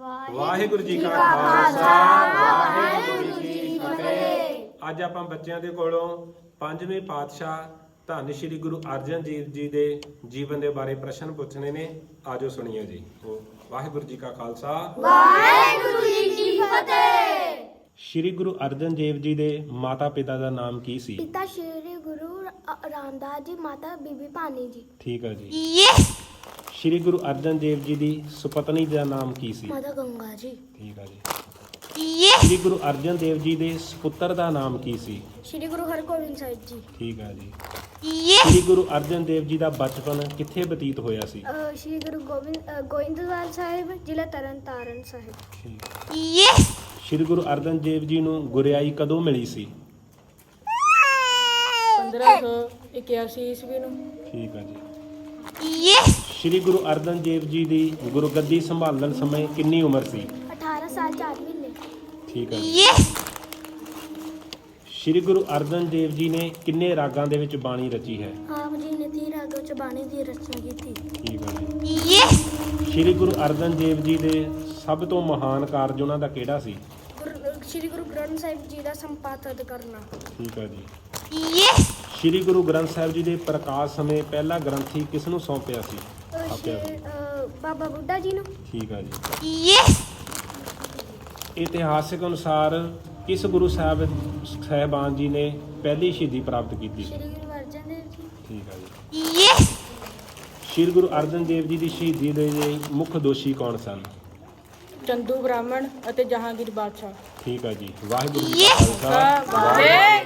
ਵਾਹਿਗੁਰੂ ਜੀ ਕਾ ਖਾਲਸਾ ਵਾਹਿਗੁਰੂ ਜੀ ਕੀ ਫਤਿਹ। ਅੱਜ ਆਪਾਂ ਬੱਚਿਆਂ ਦੇ ਕੋਲੋਂ ਪੰਜਵੇਂ ਪਾਤਸ਼ਾਹ ਧੰਨ ਸ਼੍ਰੀ ਗੁਰੂ ਅਰਜਨ ਦੇਵ ਜੀ ਦੇ ਜੀਵਨ ਦੇ ਬਾਰੇ ਪ੍ਰਸ਼ਨ ਪੁੱਛਣੇ ਨੇ। ਆਜੋ ਸੁਣੀਏ ਜੀ। ਵਾਹਿਗੁਰੂ ਜੀ ਕਾ ਖਾਲਸਾ। ਵਾਹਿਗੁਰੂ ਜੀ ਕੀ ਫਤਿਹ। ਸ਼੍ਰੀ ਗੁਰੂ ਅਰਜਨ ਦੇਵ ਜੀ ਦੇ ਮਾਤਾ ਪਿਤਾ ਦਾ ਨਾਮ ਕੀ ਸੀ? ਪਿਤਾ ਸ਼੍ਰੀ ਰਾਮਦਾਸ ਜੀ ਮਾਤਾ ਬੀਬੀ ਭਾਨੀ ਜੀ। ਠੀਕ ਹੈ ਜੀ। ਸ਼੍ਰੀ ਗੁਰੂ ਅਰਜਨ ਦੇਵ ਜੀ ਦੀ ਸੁਪਤਨੀ ਦਾ ਨਾਮ ਕੀ ਸੀ? ਮਾਤਾ ਗੰਗਾ ਜੀ। ਠੀਕ ਹੈ ਜੀ। ਸ਼੍ਰੀ ਗੁਰੂ ਅਰਜਨ ਦੇਵ ਜੀ ਦੇ ਸੁਪੁੱਤਰ ਦਾ ਨਾਮ ਕੀ ਸੀ? ਸ਼੍ਰੀ ਗੁਰੂ ਹਰਗੋਬਿੰਦ ਸਾਹਿਬ ਜੀ। ਠੀਕ ਹੈ ਜੀ। ਸ਼੍ਰੀ ਗੁਰੂ ਅਰਜਨ ਦੇਵ ਜੀ ਦਾ ਬਚਪਨ ਕਿੱਥੇ ਬਤੀਤ ਹੋਇਆ ਸੀ? ਅ, ਸ਼੍ਰੀ ਗੁਰੂ ਗੋਬਿੰਦ ਅ, ਗੋਇੰਦਵਾਲ ਸਾਹਿਬ ਜ਼ਿਲ੍ਹਾ ਤਰਨਤਾਰਨ ਸਾਹਿਬ। ਠੀਕ ਸ਼੍ਰੀ ਗੁਰੂ ਅਰਜਨ ਦੇਵ ਜੀ ਨੂੰ ਗੁਰਿਆਈ ਕਦੋਂ ਮਿਲੀ ਸੀ? 1581 ਈਸਵੀ ਨੂੰ। ਠੀਕ ਹੈ ਜੀ। ਸ਼੍ਰੀ ਗੁਰੂ ਅਰਜਨ ਦੇਵ ਜੀ ਦੀ ਗੁਰਗੱਦੀ ਸੰਭਾਲਣ ਸਮੇਂ ਕਿੰਨੀ ਉਮਰ ਸੀ? 18 ਸਾਲ 4 ਮਹੀਨੇ। ਠੀਕ ਹੈ ਜੀ। ਸ਼੍ਰੀ ਗੁਰੂ ਅਰਜਨ ਦੇਵ ਜੀ ਨੇ ਕਿੰਨੇ ਰਾਗਾਂ ਦੇ ਵਿੱਚ ਬਾਣੀ ਰਚੀ ਹੈ? ਆਪ ਜੀ ਨੇ ਤੀਰ ਰਾਗੋ ਚ ਬਾਣੀ ਦੀ ਰਚਨਾ ਕੀਤੀ। ਠੀਕ ਹੈ ਜੀ। ਸ਼੍ਰੀ ਗੁਰੂ ਅਰਜਨ ਦੇਵ ਜੀ ਦੇ ਸਭ ਤੋਂ ਮਹਾਨ ਕਾਰਜ ਉਹਨਾਂ ਦਾ ਕਿਹੜਾ ਸੀ? ਗੁਰੂ ਸ਼੍ਰੀ ਗੁਰੂ ਗ੍ਰੰਥ ਸਾਹਿਬ ਜੀ ਦਾ ਸੰਪਾਦਨ ਕਰਨਾ। ਠੀਕ ਹੈ ਜੀ। ਸ਼੍ਰੀ ਗੁਰੂ ਗ੍ਰੰਥ ਸਾਹਿਬ ਜੀ ਦੇ ਪ੍ਰਕਾਸ਼ ਸਮੇਂ ਪਹਿਲਾ ਗ੍ਰੰਥੀ ਕਿਸ ਨੂੰ ਸੌਂਪਿਆ ਸੀ? ਬਾਬਾ ਬੁੱਢਾ ਜੀ ਨੂੰ। ਠੀਕ ਹੈ ਜੀ। ਇਤਿਹਾਸਿਕ ਅਨੁਸਾਰ ਕਿਸ ਗੁਰੂ ਸਾਹਿਬ ਸਹਿਬਾਨ ਜੀ ਨੇ ਪਹਿਲੀ ਸ਼ਹੀਦੀ ਪ੍ਰਾਪਤ ਕੀਤੀ ਸੀ? ਸ਼੍ਰੀ ਗੁਰੂ ਅਰਜਨ ਦੇਵ ਜੀ। ਠੀਕ ਹੈ ਜੀ। ਸ਼੍ਰੀ ਗੁਰੂ ਅਰਜਨ ਦੇਵ ਜੀ ਦੀ ਸ਼ਹੀਦੀ ਦੇ ਲਈ ਮੁੱਖ ਦੋਸ਼ੀ ਕੌਣ ਸਨ? ਚੰਦੂ ਬ੍ਰਾਹਮਣ ਅਤੇ ਜਹਾਂਗੀਰ ਬਾਦਸ਼ਾਹ। ਠੀਕ ਹੈ ਜੀ। ਵਾਹਿਗੁਰੂ ਜੀ ਕਾ ਖਾਲਸਾ। ਵਾਹਿਗੁਰੂ